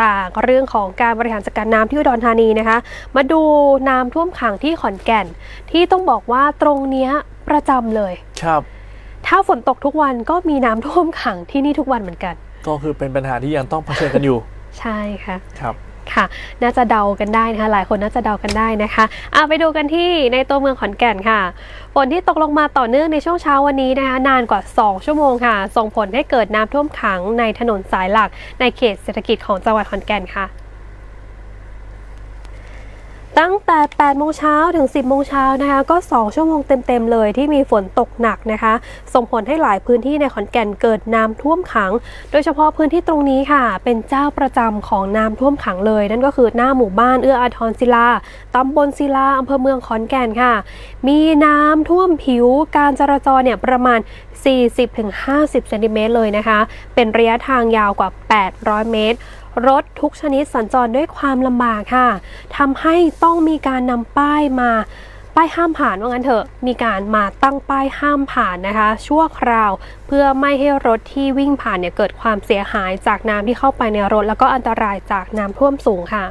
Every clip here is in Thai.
จากเรื่องของการบริหารจัดการน้ำที่อุดรธานีนะคะ มาดูน้ำท่วมขังที่ขอนแก่น ที่ต้องบอกว่าตรงเนี้ยประจำเลยครับ ถ้าฝนตกทุกวันก็มีน้ำท่วมขังที่นี่ทุกวันเหมือนกัน ก็คือเป็นปัญหาที่ยังต้องเผชิญกันอยู่ ใช่ค่ะครับ ค่ะ น่าจะเดากันได้นะคะ หลายคนน่าจะเดากันได้นะคะอะไปดูกันที่ในตัวเมืองขอนแก่นค่ะ ฝนที่ตกลงมาต่อเนื่องในช่วงเช้าวันนี้นะคะ นานกว่า 2 ชั่วโมงค่ะ ส่งผลให้เกิดน้ำท่วมขังในถนนสายหลักในเขตเศรษฐกิจของจังหวัดขอนแก่นค่ะ ตั้งแต่ 8 โมงเช้าถึง 10 โมงเช้านะคะ ก็ 2 ชั่วโมงเต็ม ๆ เลยที่มีฝนตกหนักนะคะ ส่งผลให้หลายพื้นที่ในขอนแก่นเกิดน้ำท่วมขัง โดยเฉพาะพื้นที่ตรงนี้ค่ะ เป็นเจ้าประจำของน้ำท่วมขังเลย นั่นก็คือหน้าหมู่บ้านเอื้ออาทรศิลาตำบลศิลาอำเภอเมืองขอนแก่นค่ะ มีน้ำท่วมผิว การจราจรเนี่ยประมาณ 40-50 เซนติเมตรเลยนะคะ เป็นระยะทางยาวกว่า 800 เมตร รถทุกชนิดสัญจรด้วยความลำบากค่ะทำให้ต้องมีการนำป้ายมาป้ายห้ามผ่านว่างั้นเถอะมีการมาตั้งป้ายห้ามผ่านนะคะ ชั่วคราวเพื่อไม่ให้รถที่วิ่งผ่านเนี่ยเกิดความเสียหายจากน้ำที่เข้าไปในรถ แล้วก็อันตรายจากน้ำท่วมสูงค่ะ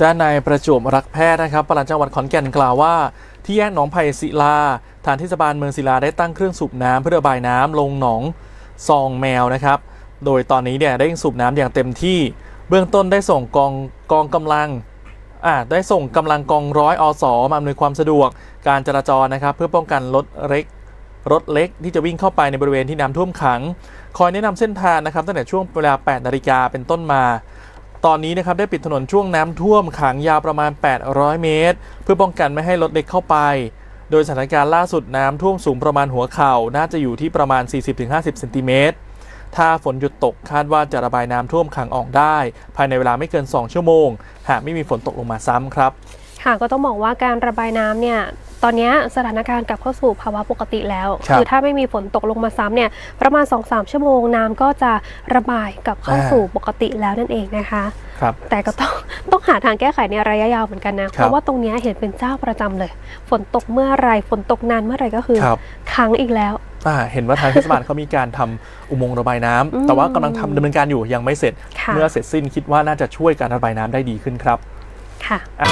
ด้านในายประจวบรักแพทย์นะครับปลัดจังหวัดขอนแก่นกล่าวว่า ที่แยกหนองไผ่ศิลาทางเทศบาลเมืองศิลาได้ตั้งเครื่องสูบน้ำเพื่อระบายน้ำลงหนองซองแมวนะครับ โดยตอนนี้เนี่ยได้สูบน้ำอย่างเต็มที่ เบื้องต้นได้ส่งกองกองกำลังอ่าได้ส่งกำลังกองร้อยอสอมาอำนวยความสะดวกการจราจรนะครับ เพื่อป้องกันรถเล็กรถเล็กที่จะวิ่งเข้าไปในบริเวณที่น้ำท่วมขัง คอยแนะนำเส้นทางนะครับตั้งแต่ช่วงเวลา 8 นาฬิกาเป็นต้นมา ตอนนี้นะครับได้ปิดถนนช่วงน้ำท่วมขังยาวประมาณ 800 เมตร เพื่อป้องกันไม่ให้รถเล็กเข้าไป โดยสถานการณ์ล่าสุดน้ำท่วมสูงประมาณหัวเข่า น่าจะอยู่ที่ประมาณ 40-50 เซนติเมตร ถ้าฝนหยุดตกคาดว่าจะระบายน้ำท่วมขังออกได้ ภายในเวลาไม่เกิน 2 ชั่วโมง หากไม่มีฝนตกลงมาซ้ำครับค่ะก็ต้องบอกว่าการระบายน้ำเนี่ยตอนเนี้ยสถานการณ์กลับเข้าสู่ภาวะปกติแล้วครับอถ้าไม่มีฝนตกลงมาซ้ำเนี่ยประมาณ 2-3 ชั่วโมงน้ำก็จะระบายกลับเข้าอ่าสู่ปกติแล้วนั่นเองนะคะครับแต่ก็ต้องต้องหาทางแก้ไขในระยะยาวเหมือนกันนะ เพราะว่าตรงเนี้ยเห็นเป็นเจ้าประจำเลย ฝนตกเมื่อไหรฝนตกนานเมื่อไหรก็คือครับค้างอีกแล้วอ่า เห็นว่าทางเทศบาลเขามีการทำอุโมงค์ระบายน้ำอืมแต่ว่ากำลังทำดำเนินการอยู่ยังไม่เสร็จค่ะเมื่อเสร็จสิ้นคิดว่าน่าจะช่วยการระบายน้ำได้ดีขึ้นครับ ค่ะอะ